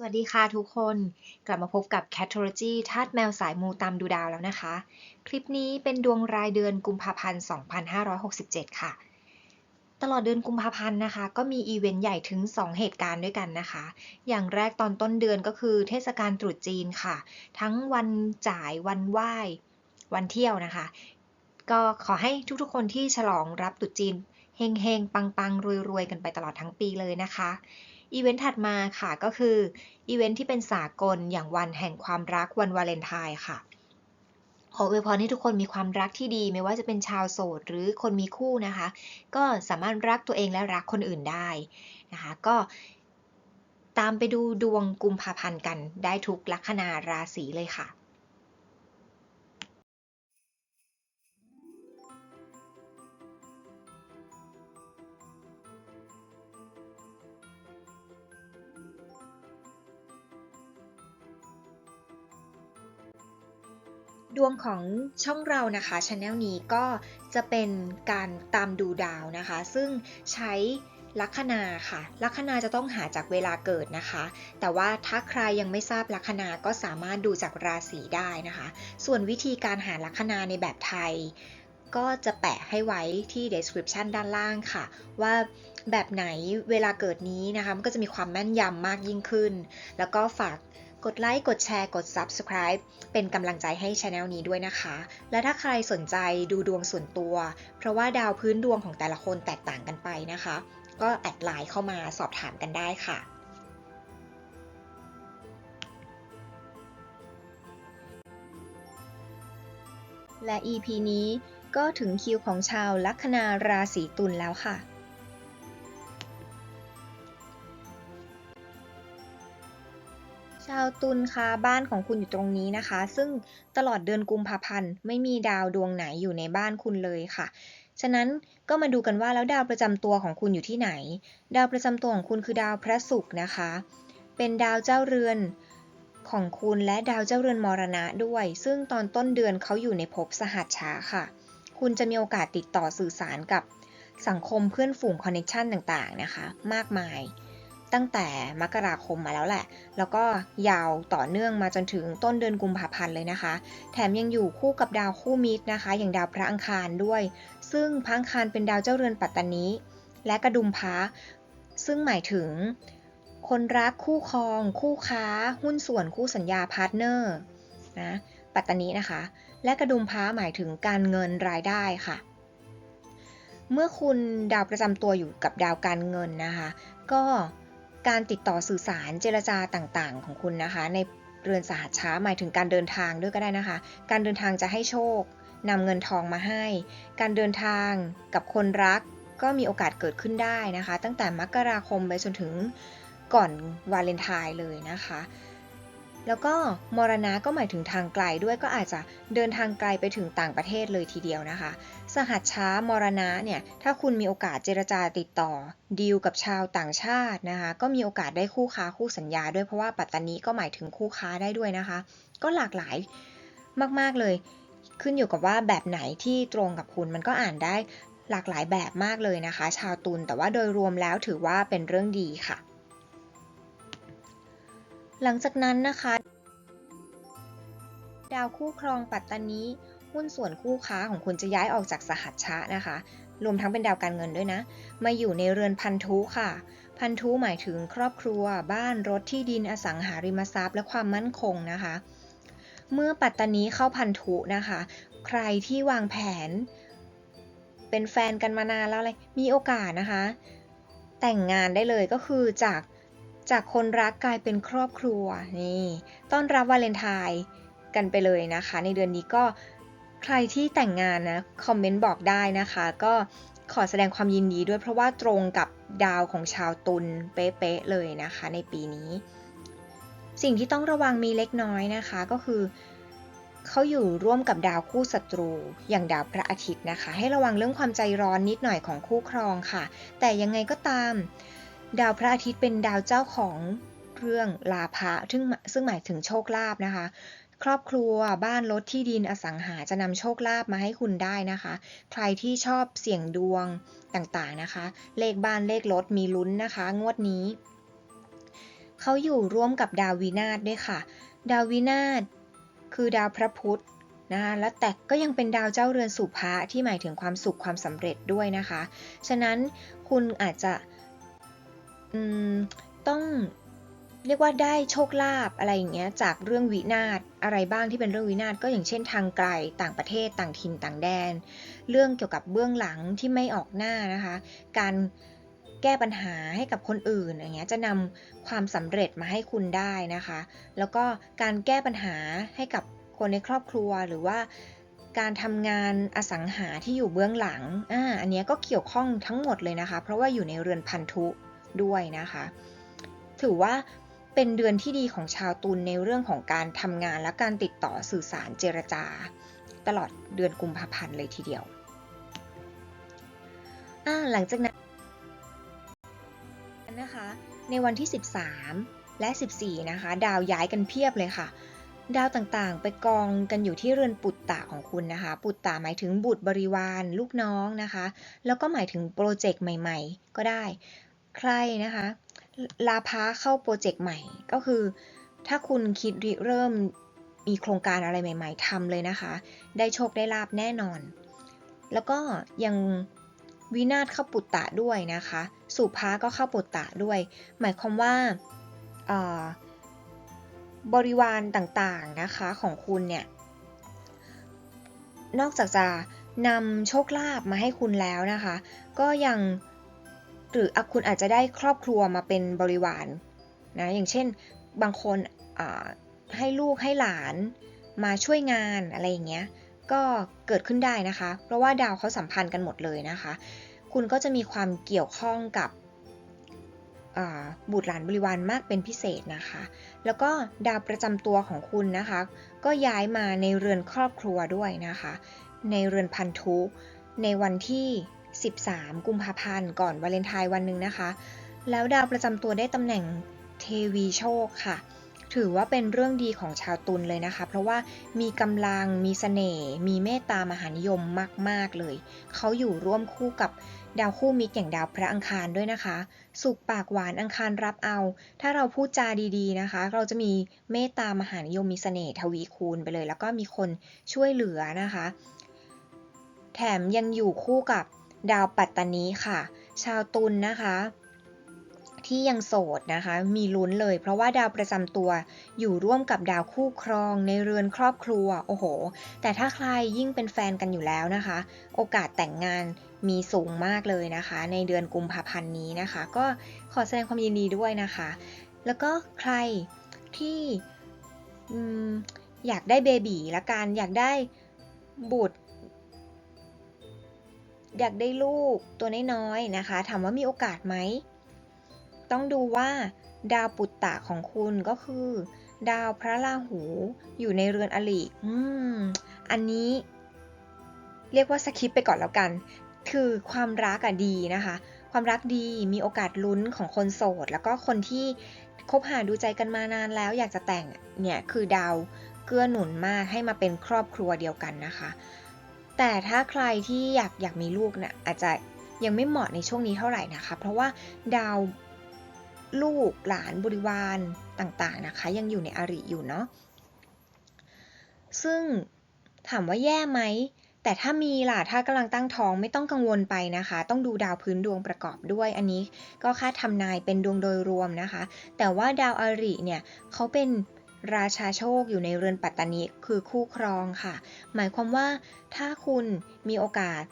สวัสดีค่ะทุกคน กลับมาพบกับ Catology ธาตุแมวสายมูตามดูดาวแล้วนะคะ คลิปนี้เป็นดวงรายเดือนกุมภาพันธ์ 2567 ค่ะ ตลอดเดือนกุมภาพันธ์นะคะ ก็มีอีเวนต์ใหญ่ถึง 2 เหตุการณ์ด้วยกันนะคะ อย่างแรกตอนต้นเดือนก็คือเทศกาลตรุษจีนค่ะ ทั้งวันจ่ายวันไหว้ วันเที่ยวนะคะ ก็ขอให้ทุกๆคนที่ฉลองรับตรุษจีนเฮงๆปังๆรวยๆกันไปตลอดทั้งปีเลยนะคะ อีเวนต์ถัดมาค่ะก็คืออีเวนต์ที่เป็นสากลอย่างวันแห่งความรักวันวาเลนไทน์ค่ะ ขออวยพรให้ทุกคนมีความรักที่ดี ไม่ว่าจะเป็นชาวโสดหรือคนมีคู่นะคะ ก็สามารถรักตัวเองและรักคนอื่นได้นะคะก็ตามไปดูดวงกุมภาพันธ์กันได้ทุกลัคนาราศีเลยค่ะ ดวงของช่องเรานะคะช anel นี้ก็จะเป็นการตามดูดาวนะคะ ซึ่งใช้ลัคนาค่ะ ลัคนาจะต้องหาจากเวลาเกิดนะคะ แต่ว่าถ้าใครยังไม่ทราบลัคนาก็สามารถดูจากราศีได้นะคะ ส่วนวิธีการหาลัคนาในแบบไทย ก็จะแปะให้ไว้ที่ description ด้านล่างค่ะ ว่าแบบไหนเวลาเกิดนี้นะคะมันก็จะมีความแม่นยำมากยิ่งขึ้น แล้วก็ฝาก กดไลค์ กดแชร์ กด Subscribe เป็นกำลังใจให้ช anel นี้ด้วยนะคะ และถ้าใครสนใจดูดวงส่วนตัว เพราะว่าดาวพื้นดวงของแต่ละคนแตกต่างกันไปนะคะ ก็แอดไลน์เข้ามาสอบถามกันได้ค่ะและ EP นี้ก็ถึงคิวของชาวลัคนาราศีตุลแล้วค่ะ ชาวตุลคะบ้านของคุณอยู่ตรงนี้นะคะ ซึ่งตลอดเดือนกุมภาพันธ์ไม่มีดาวดวงไหนอยู่ในบ้านคุณเลยค่ะ ฉะนั้นก็มาดูกันว่าแล้วดาวประจำตัวของคุณอยู่ที่ไหน ดาวประจำตัวของคุณคือดาวพระศุกร์นะคะ เป็นดาวเจ้าเรือนของคุณและดาวเจ้าเรือนมรณะด้วย ซึ่งตอนต้นเดือนเขาอยู่ในภพสหัชชาค่ะ คุณจะมีโอกาสติดต่อสื่อสารกับสังคมเพื่อนฝูงคอนเนคชันต่างๆนะคะ มากมาย ตั้งแต่มกราคมมาแล้วแหละ แล้วก็ยาวต่อเนื่องมาจนถึงต้นเดือนกุมภาพันธ์เลยนะคะ แถมยังอยู่คู่กับดาวคู่มิตรนะคะ อย่างดาวพระอังคารด้วย ซึ่งพระอังคารเป็นดาวเจ้าเรือนปัตตานีและกระดุมพระซึ่งหมายถึง คนรักคู่ครอง คู่ค้า หุ้นส่วนคู่สัญญาพาร์ทเนอร์นะปัตตานีนะคะ และกระดุมพระหมายถึงการเงินรายได้ค่ะเมื่อคุณดาวประจำตัวอยู่กับดาวการเงินนะคะ ก็ การติดต่อสื่อสารเจรจาต่างๆ ของคุณนะคะ ในเรือนสหัสช้าหมายถึงการเดินทางด้วยก็ได้นะคะ การเดินทางจะให้โชคนำเงินทองมาให้ การเดินทางกับคนรักก็มีโอกาสเกิดขึ้นได้นะคะ ตั้งแต่มกราคมไปจนถึงก่อนวาเลนไทน์เลยนะคะ แล้วก็มรณะก็หมายถึงทางไกลด้วยก็อาจจะเดินทางไกลไปถึงต่างประเทศเลยทีเดียวนะคะ สหัสช้ามรณะเนี่ยถ้าคุณมีโอกาสเจรจาติดต่อดีลกับชาวต่างชาตินะคะ ก็มีโอกาสได้คู่ค้าคู่สัญญาด้วยเพราะว่าปัตตานีก็หมายถึงคู่ค้าได้ด้วยนะคะ ก็หลากหลายมากๆเลยขึ้นอยู่กับว่าแบบไหนที่ตรงกับคุณมันก็อ่านได้หลากหลายแบบมากเลยนะคะ ชาวตุลแต่ว่าโดยรวมแล้วถือว่าเป็นเรื่องดีค่ะ หลังจากนั้นนะคะ ดาวคู่ครองปัตตานีหุ้นส่วนคู่ค้าของคุณจะย้ายออกจากสหัชชะนะคะ รวมทั้งเป็นดาวการเงินด้วยนะ มาอยู่ในเรือนพันธุค่ะ พันธุหมายถึงครอบครัว บ้านรถที่ดินอสังหาริมทรัพย์ และความมั่นคงนะคะ เมื่อปัตตานีเข้าพันธุนะคะ ใครที่วางแผน เป็นแฟนกันมานานแล้วอะไรมีโอกาสนะคะ แต่งงานได้เลยก็คือจาก จากคนรักกลายเป็นครอบครัวนี่ต้อนรับวาเลนไทน์กันไปเลยนะคะ ในเดือนนี้ก็ใครที่แต่งงานนะคอมเมนต์บอกได้นะคะ ก็ขอแสดงความยินดีด้วยเพราะว่าตรงกับดาวของชาวตุลเป๊ะๆเลยนะคะ ในปีนี้ สิ่งที่ต้องระวังมีเล็กน้อยนะคะก็คือเขาอยู่ร่วมกับดาวคู่ศัตรู อย่างดาวพระอาทิตย์นะคะ ให้ระวังเรื่องความใจร้อนนิดหน่อยของคู่ครองค่ะ แต่ยังไงก็ตาม ดาวพระอาทิตย์เป็นดาวเจ้าของเรื่องลาภะซึ่งซึ่งหมายถึงโชคลาภนะคะ ครอบครัวบ้านรถที่ดินอสังหาจะนำโชคลาภมาให้คุณได้นะคะ ใครที่ชอบเสี่ยงดวงต่างๆนะคะ เลขบ้านเลขรถมีลุ้นนะคะ งวดนี้ เขาอยู่ร่วมกับดาววินาศด้วยค่ะ ดาววินาศคือดาวพระพุธนะคะและแต่ก็ยังเป็นดาวเจ้าเรือนสู่พระที่หมายถึงความสุขความสำเร็จด้วยนะคะ ฉะนั้นคุณอาจจะ อืม ต้องเรียกว่าได้โชคลาภอะไรอย่างเงี้ยจากเรื่องวินาศอะไรบ้างที่เป็นเรื่องวินาศก็อย่างเช่นทางไกลต่างประเทศต่างถิ่นต่างแดน เรื่องเกี่ยวกับเบื้องหลังที่ไม่ออกหน้านะคะ การแก้ปัญหาให้กับคนอื่นอย่างเงี้ยจะนำความสำเร็จมาให้คุณได้นะคะ แล้วก็การแก้ปัญหาให้กับคนในครอบครัวหรือว่าการทำงานอสังหาที่อยู่เบื้องหลังอ่าอันเนี้ยก็เกี่ยวข้องทั้งหมดเลยนะคะ เพราะว่าอยู่ในเรือนพันธุ ด้วยนะคะ ถือว่าเป็นเดือนที่ดีของชาวตุลในเรื่องของการทำงานและการติดต่อสื่อสารเจรจา ตลอดเดือนกุมภาพันธ์เลยทีเดียว หลังจากนั้นนะคะ ในวันที่ 13 และ 14 นะคะ ดาวย้ายกันเพียบเลยค่ะ ดาวต่างๆ ไปกองกันอยู่ที่เรือนปุตตะของคุณนะคะ ปุตตะหมายถึงบุตรบริวาร ลูกน้องนะคะ แล้วก็หมายถึงโปรเจกต์ใหม่ ๆ ก็ได้ ใครนะคะ ลาพาเข้าโปรเจกต์ใหม่ ก็คือ ถ้าคุณคิดริเริ่มมีโครงการอะไรใหม่ ๆทำเลยนะคะ ได้โชคได้ลาบแน่นอน แล้วก็ยังวินาศเข้าปุตตะด้วยนะคะ สุภาก็เข้าปุตตะด้วย หมายความว่าบริวารต่างๆนะคะของคุณเนี่ย นอกจากจะนำโชคลาภมาให้คุณแล้วนะคะ ก็ยัง หรืออคุณอาจจะได้ครอบครัวมาเป็นบริวารนะอย่างเช่นบางคนให้ลูกให้หลานมาช่วยงานอะไรอย่างเงี้ยก็เกิดขึ้นได้นะคะ เพราะว่าดาวเขาสัมพันธ์กันหมดเลยนะคะ คุณก็จะมีความเกี่ยวข้องกับบุตรหลานบริวารมากเป็นพิเศษนะคะ แล้วก็ดาวประจำตัวของคุณนะคะ ก็ย้ายมาในเรือนครอบครัวด้วยนะคะ ในเรือนพันธุในวันที่ 13 กุมภาพันธ์ก่อนวาเลนไทน์วันหนึ่งนะคะ แล้วดาวประจำตัวได้ตำแหน่งเทวีโชคค่ะ ถือว่าเป็นเรื่องดีของชาวตุลเลยนะคะ เพราะว่ามีกำลังมีเสน่ห์มีเมตตามหานิยมมาก ๆ เลย เขาอยู่ร่วมคู่กับดาวคู่มิตรอย่างดาวพระอังคารด้วยนะคะ สุขปากหวานอังคารรับเอา ถ้าเราพูดจาดีๆนะคะ เราจะมีเมตตามหานิยมมีเสน่ห์ทวีคูณไปเลย แล้วก็มีคนช่วยเหลือนะคะ แถมยังอยู่คู่กับ ดาวปัตตานีค่ะ ชาวตุลนะคะ ที่ยังโสดนะคะ มีลุ้นเลย เพราะว่าดาวประจำตัวอยู่ร่วมกับดาวคู่ครองในเรือนครอบครัวโอ้โห แต่ถ้าใครยิ่งเป็นแฟนกันอยู่แล้วนะคะ โอกาสแต่งงานมีสูงมากเลยนะคะ ในเดือนกุมภาพันธ์นี้นะคะ ก็ขอแสดงความยินดีด้วยนะคะ แล้วก็ใครที่อืมอยากได้เบบีละกันอยากได้บุตร อยากได้ลูกตัวน้อยๆนะคะ ถามว่ามีโอกาสไหม ต้องดูว่าดาวปุตตะของคุณก็คือ ดาวพระราหูอยู่ในเรือนอลิอืม อันนี้ เรียกว่าสคิปไปก่อนแล้วกัน คือความรักอะดีนะคะ ความรักดีมีโอกาสลุ้นของคนโสด แล้วก็คนที่คบหาดูใจกันมานานแล้วอยากจะแต่งเนี่ยคือดาวเกื้อหนุนมากให้มาเป็นครอบครัวเดียวกันนะคะ แต่ถ้าใครที่อยากอยากมีลูกเนี่ยอาจจะยังไม่เหมาะในช่วงนี้เท่าไหร่นะคะ เพราะว่าดาวลูกหลานบริวารต่างๆนะคะ ยังอยู่ในอาริอยู่เนาะซึ่งถามว่าแย่ไหมแต่ถ้ามีล่ะ ถ้ากำลังตั้งท้องไม่ต้องกังวลไปนะคะ ต้องดูดาวพื้นดวงประกอบด้วย อันนี้ก็ค่าทำนายเป็นดวงโดยรวมนะคะ แต่ว่าดาวอาริเนี่ยเขาเป็น ราชาโชคอยู่ในเรือนปัตตานีคือคู่ครองค่ะ หมายความว่าถ้าคุณมีโอกาส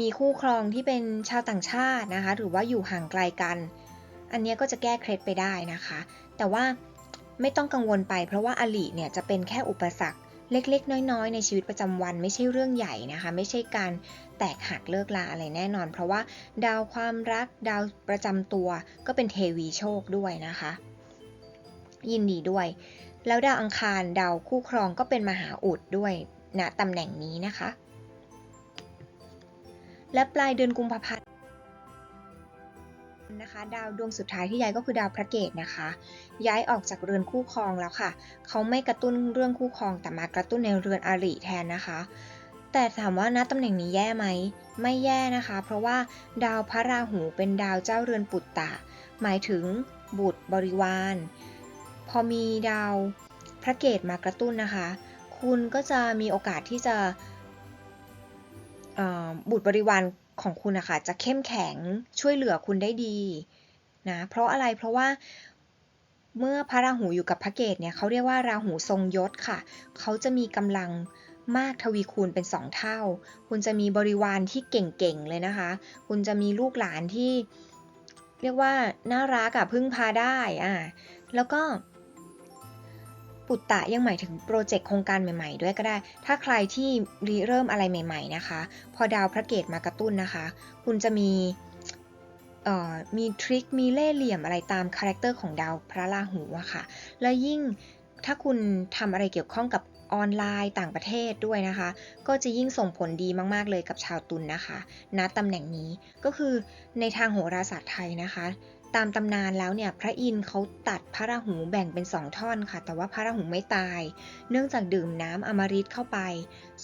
มีคู่ครองที่เป็นชาวต่างชาตินะคะ หรือว่าอยู่ห่างไกลกัน อันนี้ก็จะแก้เคล็ดไปได้นะคะ แต่ว่าไม่ต้องกังวลไป เพราะว่าอลิเนี่ยจะเป็นแค่อุปสรรคเล็กๆ น้อยๆ ในชีวิตประจำวันไม่ใช่เรื่องใหญ่นะคะ ไม่ใช่การแตกหักเลิกลาอะไรแน่นอน เพราะว่าดาวความรักดาวประจำตัวก็เป็นเทวีโชคด้วยนะคะ ยินดีด้วย แล้วดาวอังคารดาวคู่ครองก็เป็นมหาอุดด้วยณนะตำแหน่งนี้นะคะ และปลายเดือนกุมภาพันธ์นะคะดาวดวงสุดท้ายที่ย้ายก็คือดาวพระเกตนะคะ ย้ายออกจากเรือนคู่ครองแล้วค่ะ เขาไม่กระตุ้นเรื่องคู่ครองแต่มากระตุ้นในเรือนอาริแทนนะคะ แต่ถามว่าณตำแหน่งนี้แย่ไหม ไม่แย่นะคะ เพราะว่าดาวพระราหูเป็นดาวเจ้าเรือนปุตตะ หมายถึงบุตรบริวาร พอมีดาวพระเกตมากระตุ้นนะคะ คุณก็จะมีโอกาสที่จะบุตรบริวารของคุณนะคะจะเข้มแข็งช่วยเหลือคุณได้ดีนะเพราะอะไรเพราะว่าเมื่อพระราหูอยู่กับพระเกตเนี่ยเขาเรียกว่าราหูทรงยศค่ะ เขาจะมีกำลังมากทวีคูณเป็นสองเท่า คุณจะมีบริวารที่เก่งๆเลยนะคะ คุณจะมีลูกหลานที่ เรียกว่าน่ารักอะพึ่งพาได้อ่าแล้วก็ ปุตตะยังหมายถึงโปรเจกต์โครงการใหม่ๆ ด้วยก็ได้ ถ้าใครที่ริเริ่มอะไรใหม่ๆนะคะ พอดาวพระเกตมากระตุ้นนะคะ คุณจะมีมีทริค มีเล่ห์เหลี่ยมอะไรตามคาแรคเตอร์ของดาวพระราหูอะค่ะ และยิ่งถ้าคุณทำอะไรเกี่ยวข้องกับออนไลน์ต่างประเทศด้วยนะคะ ก็จะยิ่งส่งผลดีมาก ๆ เลยกับชาวตุลนนะคะณตำแหน่งนี้ก็คือในทางโหราศาสตร์ไทยนะคะ ตามตำนานแล้วเนี่ยพระอินทร์เขาตัดพระราหูแบ่งเป็นสองท่อนค่ะ แต่ว่าพระราหูไม่ตาย เนื่องจากดื่มน้ำอมฤตเข้าไป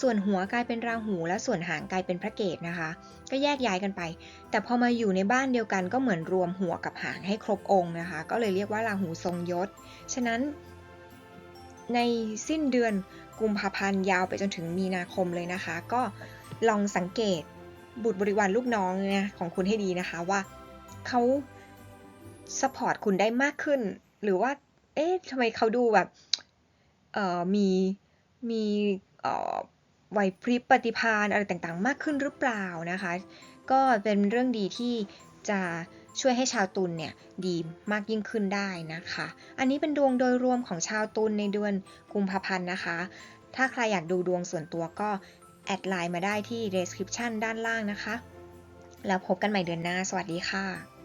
ส่วนหัวกลายเป็นราหู และส่วนหางกลายเป็นพระเกศนะคะ ก็แยกย้ายกันไป แต่พอมาอยู่ในบ้านเดียวกันก็เหมือนรวมหัวกับหางให้ครบองค์นะคะ ก็เลยเรียกว่าราหูทรงยศ ฉะนั้น ในสิ้นเดือนกุมภาพันธ์ยาวไปจนถึงมีนาคมเลยนะคะ ก็ลองสังเกตบุตรบริวารลูกน้องของคุณให้ดีนะคะว่าเขา สปอร์ตคุณได้มากขึ้น หรือว่า เอ๊ะทำไมเขาดูแบบเอ่อมีมีเอ่อไหวพริบปฏิภาณอะไรต่างๆ มากขึ้นหรือเปล่านะคะ ก็เป็นเรื่องดีที่จะช่วยให้ชาวตุลเนี่ยดีมากยิ่งขึ้นได้นะคะ อันนี้เป็นดวงโดยรวมของชาวตุลในเดือนกุมภาพันธ์นะคะ ถ้าใครอยากดูดวงส่วนตัวก็ แอดไลน์มาได้ที่ description ด้านล่างนะคะ แล้วพบกันใหม่เดือนหน้า สวัสดีค่ะ